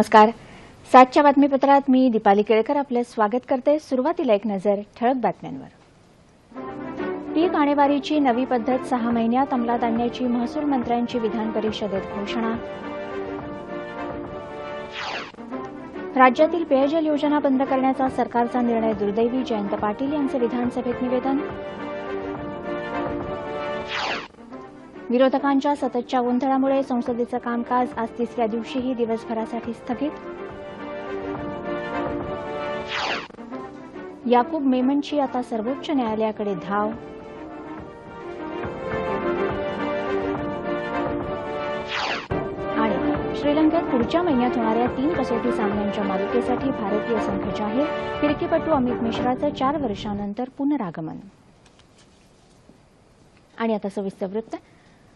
नमस्कार. सातच्या बातमीपत्रात मी दीपाली केळकर आपलं स्वागत करते. सुरुवातीला एक नजर ठळक बातम्यांवर. पीक आणेवारीची नवी पद्धत सहा महिन्यात अंमलात आणण्याची महसूल मंत्र्यांची विधान परिषदेत घोषणा. राज्यातील पेयजल योजना बंद करण्याचा सरकारचा निर्णय दुर्दैवी जयंत पाटील यांचं विधानसभेत निवेदन. विरोधकांच्या सततच्या गोंधळामुळे संसदेचं कामकाज आज तिसऱ्या दिवशीही दिवसभरासाठी स्थगित. याकूब मेमनची आता सर्वोच्च न्यायालयाकडे धाव. आणि श्रीलंकेत पुढच्या महिन्यात होणाऱ्या तीन कसोटी सामन्यांच्या मालिकेसाठी भारतीय संघ जाहीर फिरकीपटू अमित मिश्राचं चार वर्षांनंतर पुनरागमन. आणि आता सविस्तर वृत्त.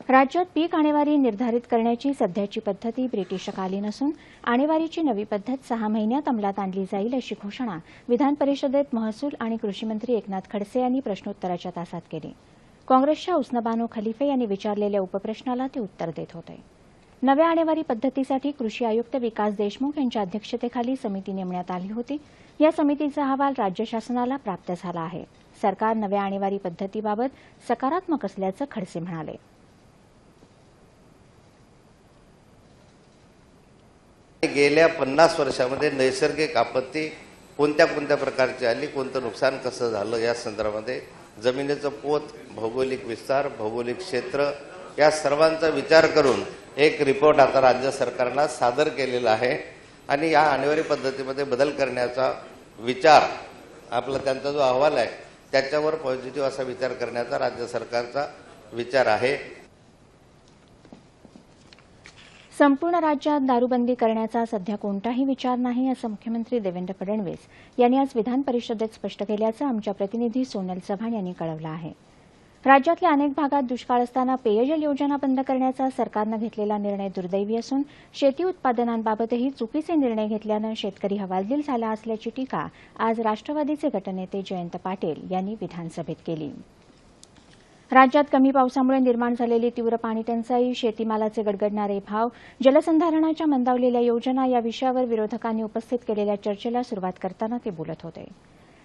राज्यात पीक आणेवारी निर्धारित करण्याची सध्याची पद्धती ब्रिटिशकालीन असून आणेवारीची नवी पद्धत सहा महिन्यात अंमलात आणली जाईल अशी घोषणा विधान परिषदेत महसूल आणि कृषीमंत्री एकनाथ खडसे यांनी प्रश्नोत्तराच्या तासात केली. काँग्रेसच्या उस्नबानो खलिफे यांनी विचारलेल्या उपप्रश्नाला ते उत्तर देत होते. नव्या आणेवारी पद्धतीसाठी कृषी आयुक्त विकास देशमुख यांच्या अध्यक्षतेखाली समिती नेमण्यात आली होती. या समितीचा अहवाल राज्य शासनाला प्राप्त झाला आहे. सरकार नव्या आणेवारी पद्धतीबाबत सकारात्मक असल्याचं खडसे म्हणाले. गेल्या पन्नास वर्षामध्ये नैसर्गिक आपत्ती कोणत्या कोणत्या प्रकारची आली कोणतं नुकसान कसं झालं या संदर्भामध्ये? जमिनीचं पोत भौगोलिक विस्तार भौगोलिक क्षेत्र या सर्वांचा विचार करून एक रिपोर्ट आता राज्य सरकारला सादर केलेला आहे. आणि या अनिवार्य पद्धतीमध्ये बदल करण्याचा विचार आपला त्यांचा जो अहवाल आहे त्याच्यावर पॉझिटिव्ह असा विचार करण्याचा राज्य सरकारचा विचार आहे. संपूर्ण राज्यात दारूबंदी करण्याचा सध्या कोणताही विचार नाही असं मुख्यमंत्री देवेंद्र फडणवीस यांनी आज विधान परिषदेत स्पष्ट केल्याचं आमच्या प्रतिनिधी सोनल चव्हाण यांनी कळवलं आहे. राज्यातल्या अनेक भागात दुष्काळ असताना पेयजल योजना बंद करण्याचा सरकारनं घेतलेला निर्णय दुर्दैवी असून शेती उत्पादनांबाबतही चुकीचे निर्णय घेतल्यानं शेतकरी हवालदिल झाला असल्याची टीका आज राष्ट्रवादीचे गटनेते जयंत पाटील यांनी विधानसभेत केली. राज्यात कमी पावसामुळे निर्माण झालेली तीव्र पाणी टंचाई शेतीमालाचे गडगडणारे भाव जलसंधारणाच्या मंदावलेल्या योजना या विषयावर विरोधकांनी उपस्थित केलेल्या चर्चेला सुरुवात करताना ते बोलत होते.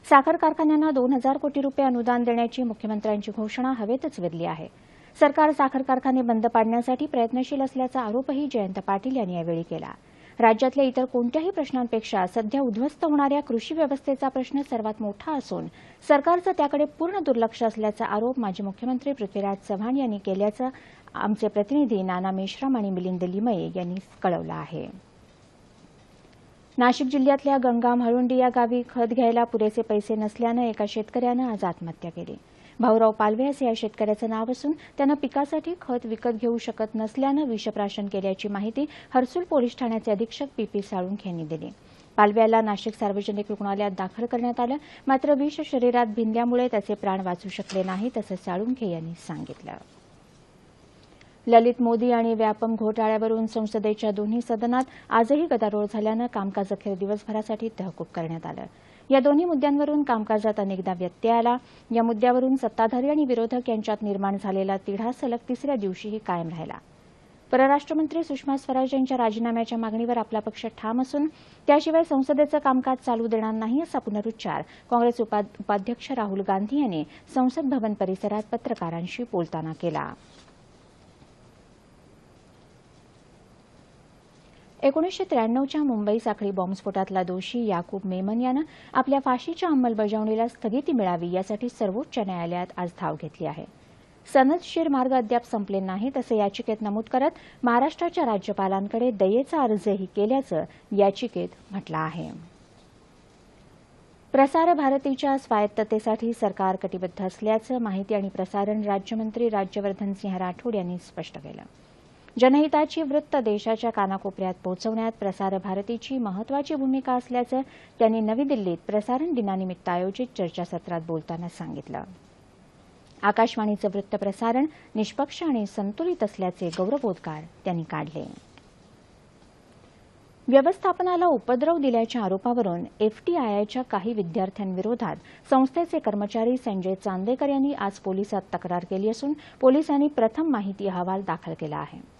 साखर कारखान्यांना दोन हजार कोटी रुपये अनुदान देण्याची मुख्यमंत्र्यांची घोषणा हवेतच विरली आहे. सरकार साखर कारखाने बंद पाडण्यासाठी प्रयत्नशील असल्याचा आरोपही जयंत पाटील यांनी यावेळी केला. राज्यातल्या इतर कोणत्याही प्रश्नांपेक्षा सध्या उद्ध्वस्त होणाऱ्या कृषी व्यवस्थेचा प्रश्न सर्वात मोठा असून सरकारचं त्याकडे पूर्ण दुर्लक्ष असल्याचा आरोप माजी मुख्यमंत्री पृथ्वीराज चव्हाण यांनी केल्याचं आमचे प्रतिनिधी नाना मेश्राम आणि मिलिंद लिमये यांनी कळवलं आहे. नाशिक जिल्ह्यातल्या गंगा म्हाळुंडी या गावी खत घ्यायला पुरेसे पैसे नसल्यानं एका शेतकऱ्यानं आज आत्महत्या केली. भाऊराव पालवे असे या शेतकऱ्याचं नाव असून त्यानं पिकासाठी खत विकत घेऊ शकत नसल्यानं विषप्राशन केल्याची माहिती हर्सुल पोलीस ठाण्याचे अधीक्षक पी पी साळुंख यांनी दिली. पालव्याला नाशिक सार्वजनिक रुग्णालयात दाखल करण्यात आलं. मात्र विष शरीरात भिनल्यामुळे त्याचे प्राण वाचू शकले नाहीत असं साळुंखे यांनी सांगितलं. ललित मोदी आणि व्यापम घोटाळ्यावरून संसदेच्या दोन्ही सदनात आजही गदारोळ झाल्यानं कामकाज अखेर दिवसभरासाठी तहकूब करण्यात आलं. या दोन्ही मुद्द्यांवरून कामकाजात अनेकदा व्यत्यय आला. या मुद्द्यावरून सत्ताधारी आणि विरोधक यांच्यात निर्माण झालेला तिढा सलग तिसऱ्या दिवशीही कायम राहिला. परराष्ट्रमंत्री सुषमा स्वराज यांच्या राजीनाम्याच्या मागणीवर आपला पक्ष ठाम असून त्याशिवाय संसदेचं कामकाज चालू देणार नाही असा पुनरुच्चार काँग्रेस उपाध्यक्ष राहुल गांधी यांनी संसद भवन परिसरात पत्रकारांशी बोलताना केला. एकोणीसशे त्र्याण्णवच्या मुंबई साखळी बॉम्बस्फोटातला दोषी याकूब मेमन यानं आपल्या फाशीच्या अंमलबजावणीला स्थगिती मिळावी यासाठी सर्वोच्च न्यायालयात आज धाव घेतली आहे. सनदशीर मार्ग अद्याप संपले नाहीत असं याचिकेत नमूद करत महाराष्ट्राच्या राज्यपालांकडे दयेचा अर्जही केल्याचं याचिकेत म्हटलं आहे. प्रसार भारतीच्या स्वायत्ततेसाठी सरकार कटिबद्ध असल्याचं माहिती आणि प्रसारण राज्यमंत्री राज्यवर्धन सिंह राठोड यांनी स्पष्ट केलं. जनहिताची वृत्त देशाच्या कानाकोपऱ्यात पोहोचवण्यात प्रसार भारतीची महत्वाची भूमिका असल्याचं त्यांनी नवी दिल्लीत प्रसारण दिनानिमित्त आयोजित चर्चासत्रात बोलताना सांगितलं. आकाशवाणीचं वृत्त प्रसारण निष्पक्ष आणि संतुलित असल्याचे गौरवोद्गार त्यांनी काढले. व्यवस्थापनाला उपद्रव दिल्याच्या आरोपावरून एफटीआयआयच्या काही विद्यार्थ्यांविरोधात संस्थेचे कर्मचारी संजय चांदेकर यांनी आज पोलिसात तक्रार केली असून पोलिसांनी प्रथम माहिती अहवाल दाखल केला आहे.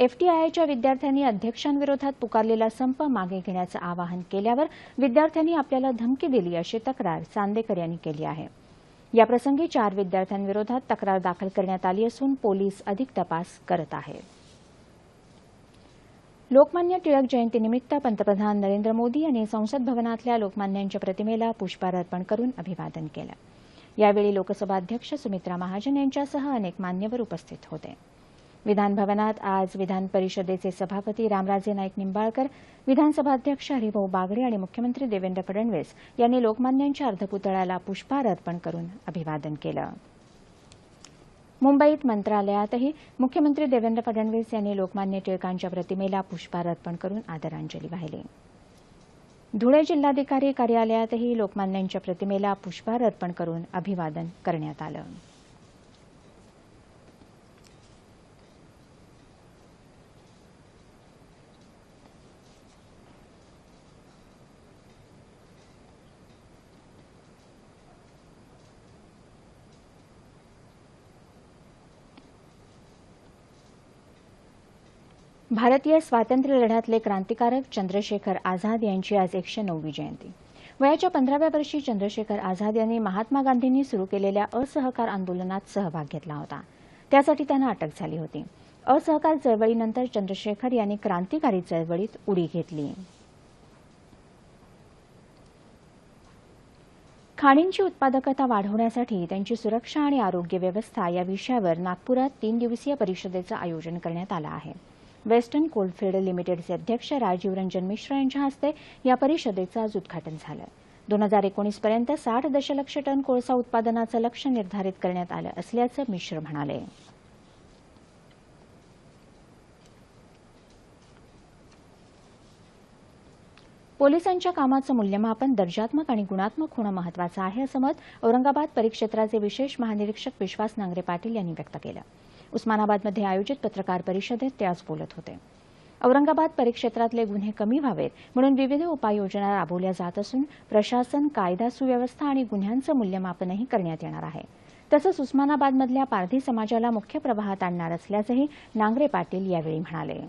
एफटीआयच्या विद्यार्थ्यांनी अध्यक्षांविरोधात पुकारलेला संप मागे घेण्याचं आवाहन केल्यावर विद्यार्थ्यांनी आपल्याला धमकी दिली अशी तक्रार चांदेकर यांनी केली आहे. याप्रसंगी चार विद्यार्थ्यांविरोधात तक्रार दाखल करण्यात आली असून पोलीस अधिक तपास करत आहेत लोकमान्य टिळक जयंतीनिमित्त पंतप्रधान नरेंद्र मोदी यांनी संसद भवनातल्या लोकमान्यांच्या प्रतिमेला पुष्पहार अर्पण करून अभिवादन केलं. यावेळी लोकसभा अध्यक्ष सुमित्रा महाजन यांच्यासह अनेक मान्यवर उपस्थित होते. विधानभवनात आज विधान परिषदेचे सभापती रामराजे नाईक निंबाळकर विधानसभा अध्यक्ष हरिभाऊ बागडे आणि मुख्यमंत्री देवेंद्र फडणवीस यांनी लोकमान्यांच्या अर्धपुतळ्याला पुष्पहार अर्पण करून अभिवादन केलं. मुंबईत मंत्रालयातही मुख्यमंत्री देवेंद्र फडणवीस यांनी लोकमान्य टिळकांच्या प्रतिमेला पुष्पहार अर्पण करून आदरांजली वाहिली. धुळे जिल्हाधिकारी कार्यालयातही लोकमान्यांच्या प्रतिमेला पुष्पहार अर्पण करून अभिवादन करण्यात आलं. भारतीय स्वातंत्र्य लढ्यातले क्रांतिकारक चंद्रशेखर आझाद यांची आज एकशे नववी जयंती. वयाच्या पंधराव्या वर्षी चंद्रशेखर आझाद यांनी महात्मा गांधींनी सुरू केलेल्या असहकार आंदोलनात सहभाग घेतला होता. त्यासाठी त्यांना अटक झाली होती. असहकार चळवळीनंतर चंद्रशेखर यांनी क्रांतिकारी चळवळीत उडी घेतली. खाणींची उत्पादकता वाढवण्यासाठी त्यांची सुरक्षा आणि आरोग्य व्यवस्था या विषयावर नागपुरात तीन दिवसीय परिषदेचं आयोजन करण्यात आलं आहे. वेस्टर्न कोलफिल्ड लिमिटेडचे अध्यक्ष राजीव रंजन मिश्रा यांच्या हस्ते या परिषदेचं आज उद्घाटन झालं. दोन हजार एकोणीसपर्यंत साठ दशलक्ष टन कोळसा उत्पादनाचं लक्ष निर्धारित करण्यात आलं असल्याचं मिश्र म्हणाले. पोलिसांच्या कामाचं मूल्यमापन दर्जात्मक आणि गुणात्मक होणं महत्वाचं आहे असं मत औरंगाबाद परिक्षेत्राचे विशेष महानिरीक्षक विश्वास नांगरे पाटील यांनी व्यक्त केलं. उस्मानाबादमध्ये आयोजित पत्रकार परिषदेत ते आज बोलत होते. औरंगाबाद परिक्षेत्रातले गुन्हे कमी व्हावेत म्हणून विविध उपाययोजना राबवल्या जात असून प्रशासन कायदा सुव्यवस्था आणि गुन्ह्यांचं मूल्यमापनही करण्यात येणार आहे. तसंच उस्मानाबादमधल्या पारधी समाजाला मुख्य प्रवाहात आणणार असल्याचंही नांगरे पाटील यावेळी म्हणाले.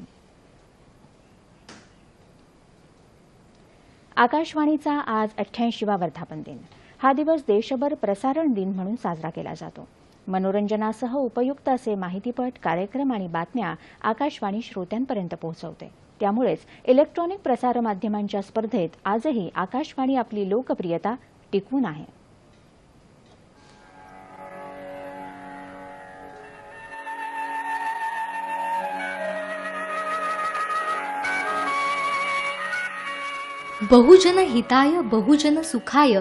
आकाशवाणीचा आज अठ्ठ्याऐंशीवा वर्धापन दिन. हा दिवस देशभर प्रसारण दिन म्हणून साजरा केला जातो. मनोरंजनासह उपयुक्त असे माहितीपट कार्यक्रम आणि बातम्या आकाशवाणी श्रोत्यांपर्यंत पोहोचवते. त्यामुळेच इलेक्ट्रॉनिक प्रसारमाध्यमांच्या स्पर्धेत आजही आकाशवाणी आपली लोकप्रियता टिकवून आहे. बहुजन हिताय बहुजन सुखाय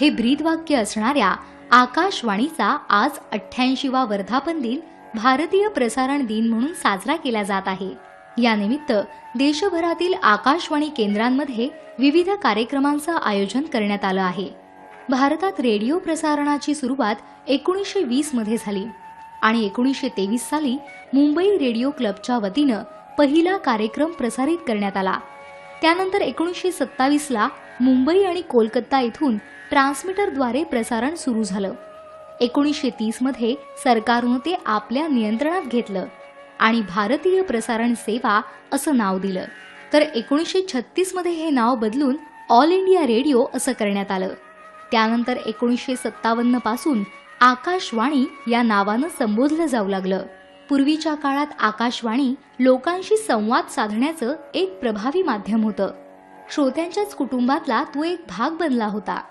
हे ब्रीदवाक्य असणाऱ्या आकाशवाणीचा आज अठ्ठ्याऐंशीवा वर्धापन दिन भारतीय प्रसारण दिन म्हणून साजरा केला जात आहे. यानिमित्त देशभरातील आकाशवाणी केंद्रांमध्ये विविध कार्यक्रमांचं आयोजन करण्यात आलं आहे. भारतात रेडिओ प्रसारणाची सुरुवात एकोणीसशे वीसमध्ये झाली आणि एकोणीसशे तेवीस साली मुंबई रेडिओ क्लबच्या वतीनं पहिला कार्यक्रम प्रसारित करण्यात आला. त्यानंतर एकोणीसशे सत्तावीसला मुंबई आणि कोलकाता येथून ट्रान्समीटरद्वारे प्रसारण सुरू झालं. एकोणीसशे तीसमध्ये सरकारनं ते आपल्या नियंत्रणात घेतलं आणि भारतीय प्रसारण सेवा असं नाव दिलं. तर एकोणीसशे छत्तीसमध्ये हे नाव बदलून ऑल इंडिया रेडिओ असं करण्यात आलं. त्यानंतर एकोणीसशे सत्तावन्नपासून आकाशवाणी या नावानं संबोधलं जाऊ लागलं. पूर्वीच्या काळात आकाशवाणी लोकांशी संवाद साधण्याचं एक प्रभावी माध्यम होतं. श्रोत्यांच्याच कुटुंबातला तो एक भाग बनला होता.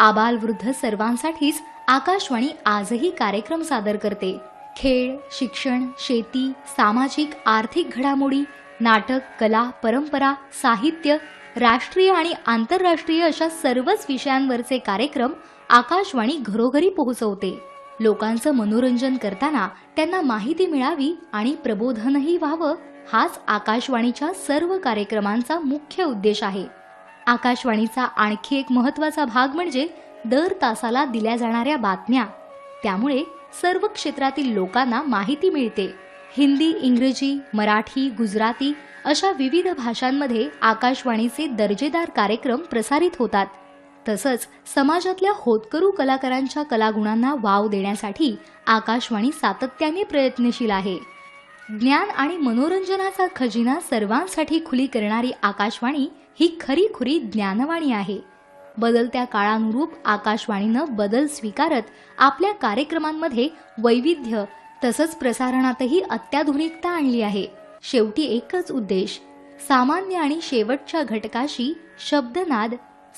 आबालवृद्ध सर्वांसाठीच आकाशवाणी आजही कार्यक्रम सादर करते. खेळ शिक्षण शेती सामाजिक आर्थिक घडामोडी नाटक कला परंपरा साहित्य राष्ट्रीय आणि आंतरराष्ट्रीय अशा सर्वच विषयांवरचे कार्यक्रम आकाशवाणी घरोघरी पोहोचवते. लोकांचं मनोरंजन करताना त्यांना माहिती मिळावी आणि प्रबोधनही व्हावं हाच आकाशवाणीच्या सर्व कार्यक्रमांचा मुख्य उद्देश आहे. आकाशवाणीचा आणखी एक महत्त्वाचा भाग म्हणजे दर तासाला दिल्या जाणाऱ्या बातम्या. त्यामुळे सर्व क्षेत्रातील लोकांना माहिती मिळते. हिंदी इंग्रजी मराठी गुजराती अशा विविध भाषांमध्ये आकाशवाणीचे दर्जेदार कार्यक्रम प्रसारित होतात. तसंच समाजातल्या होतकरू कलाकारांच्या कलागुणांना वाव देण्यासाठी आकाशवाणी सातत्याने प्रयत्नशील आहे. ज्ञान आणि मनोरंजनाचा खजिना सर्वांसाठी खुली करणारी आकाशवाणी ही खरीखुरी ज्ञानवाणी आहे. बदलत्या काळानुरूप आकाशवाणीनं बदल स्वीकारत आपल्या कार्यक्रमांमध्ये वैविध्य तसंच प्रसारणातही अत्याधुनिकता आणली आहे. शेवटी एकच उद्देश सामान्य आणि शेवटच्या घटकाशी शब्दनाद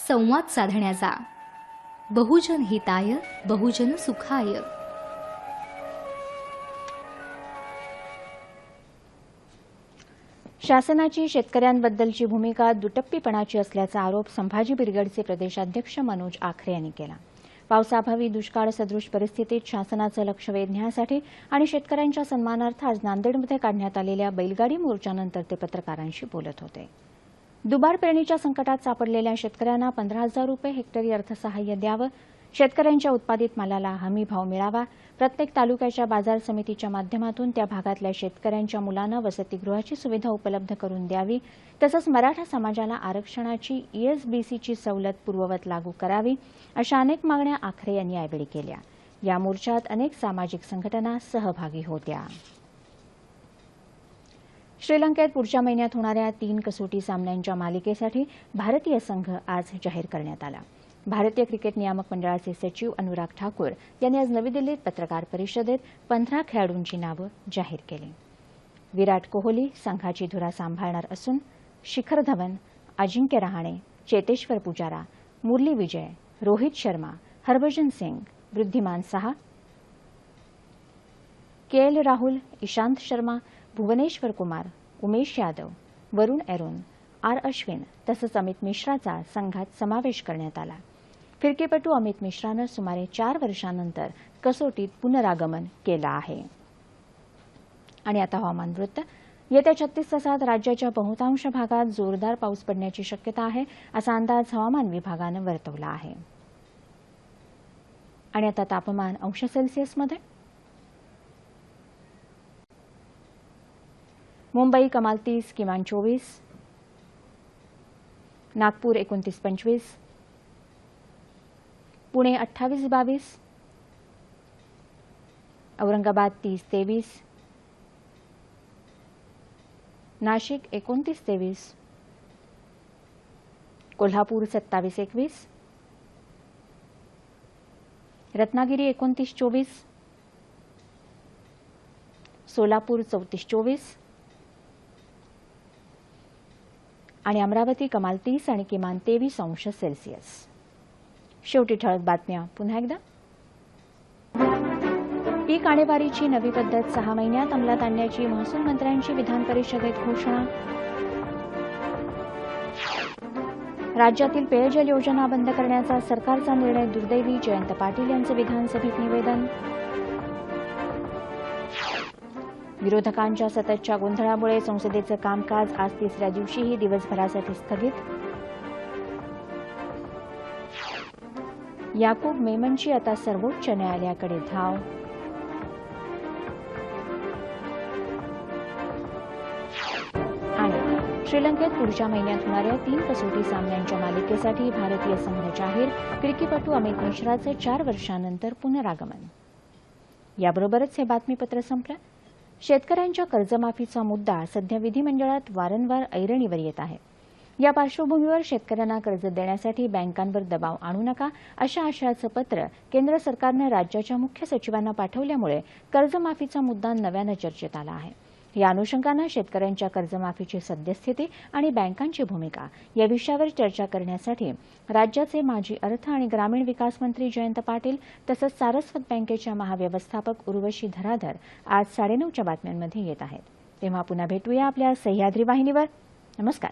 संवाद साधण्याचा. बहुजन हिताय बहुजन सुखाय. शासनाची शेतकऱ्यांबद्दलची भूमिका दुटप्पीपणाची असल्याचा आरोप संभाजी ब्रिगेडचे प्रदेशाध्यक्ष मनोज आखरे यांनी केला. पावसाअभावी दुष्काळ सदृश परिस्थितीत शासनाचं लक्ष वेधण्यासाठी आणि शेतकऱ्यांच्या सन्मानार्थ आज नांदेडमध्ये काढण्यात आलेल्या बैलगाडी मोर्चानंतर ते पत्रकारांशी बोलत होते. दुबार पेरणीच्या संकटात सापडलेल्या शेतकऱ्यांना पंधरा हजार रुपये हेक्टरी अर्थसहाय्य द्यावं शेतकऱ्यांच्या उत्पादित मालाला हमी भाव मिळावा. प्रत्येक तालुक्याच्या बाजार समितीच्या माध्यमातून त्या भागातल्या शेतकऱ्यांच्या मुलांना वसतिगृहाची सुविधा उपलब्ध करून द्यावी. तसंच मराठा समाजाला आरक्षणाची ईएसबीसीची सवलत पूर्ववत लागू करावी अशा अनेक मागण्या आखरे यांनी यावेळी केल्या. या मोर्चात अनेक सामाजिक संघटना सहभागी होत्या. श्रीलंकेत पुढच्या महिन्यात होणाऱ्या तीन कसोटी सामन्यांच्या मालिकेसाठी भारतीय संघ आज जाहीर करण्यात आला. भारतीय क्रिकेट नियामक मंडळाचे सचिव अनुराग ठाकूर यांनी आज नवी दिल्लीत पत्रकार परिषदेत पंधरा खेळाडूंची नावं जाहीर केली. विराट कोहली संघाची धुरा सांभाळणार असून Shikhar Dhawan Ajinkya Rahane Cheteshwar Pujara Murali Vijay Rohit Sharma Harbhajan Singh Wriddhiman Saha K L Rahul Ishant Sharma Bhuvneshwar Kumar Umesh Yadav Varun Aaron R Ashwin तसंच अमित मिश्राचा संघात समावेश करण्यात आला. फिरकेपटू अमित मिश्रानं सुमारे चार वर्षांनंतर कसोटीत पुनरागमन केलं आहे. आणि आता हवामान वृत्त. येत्या छत्तीस तासात राज्याच्या बहुतांश भागात जोरदार पाऊस पडण्याची शक्यता आहे असा अंदाज हवामान विभागानं वर्तवला आहे. आणि आता तापमान अंश सेल्सिअसमध्ये. मुंबई कमाल तीस किमान चोवीस. नागपूर एकोणतीस पंचवीस. पुणे अठ्ठावीस बावीस औरंगाबाद तीस तेवीस नाशिक एकोणतीस तेवीस कोल्हापूर सत्तावीस एकवीस रत्नागिरी एकोणतीस चोवीस सोलापूर चौतीस चोवीस आणि अमरावती कमाल तीस आणि किमान तेवीस अंश सेल्सिअस. शेवटी ठळक बातम्या. पुन्हा एकदा. पीक आणेवारीची नवी पद्धत सहा महिन्यात अंमलात आणण्याची महसूल मंत्र्यांची विधान परिषदेत घोषणा. राज्यातील पेयजल योजना बंद करण्याचा सरकारचा निर्णय दुर्दैवी. जयंत पाटील यांचं विधानसभेत निवेदन. विरोधकांच्या सततच्या गोंधळामुळे संसदेचं कामकाज आज तिसऱ्या दिवशीही दिवसभरासाठी स्थगित. याकूब मेमनची आता सर्वोच्च न्यायालयाकडे धाव. आणि श्रीलंकेत पुढच्या महिन्यात होणाऱ्या तीन कसोटी सामन्यांच्या मालिकेसाठी भारतीय संघ जाहीर क्रिकेटपटू अमित मिश्राचं चार वर्षानंतर पुनरागमन. याबरोबरच हे बातमीपत्र संपलं. शेतकऱ्यांच्या कर्जमाफीचा मुद्दा सध्या विधिमंडळात वारंवार ऐरणीवर येत आहे. या पार्श्वभूमीवर शेतकऱ्यांना कर्ज देण्यासाठी बँकांवर दबाव आणू नका अशा आशयाचं पत्र केंद्र सरकारनं राज्याच्या मुख्य सचिवांना पाठवल्यामुळे कर्जमाफीचा मुद्दा नव्यानं चर्चेत आला आहे. या अनुषंगानं शेतकऱ्यांच्या कर्जमाफीची सद्यस्थिती आणि बँकांची भूमिका या विषयावर चर्चा करण्यासाठी राज्याचे माजी अर्थ आणि ग्रामीण विकास मंत्री जयंत पाटील तसंच सारस्वत बँकेच्या महाव्यवस्थापक उर्वशी धराधर आज साडेनऊच्या बातम्यांमध्ये येत आहेत. तेव्हा पुन्हा भेटूया आपल्या सह्याद्री वाहिनीवर. नमस्कार.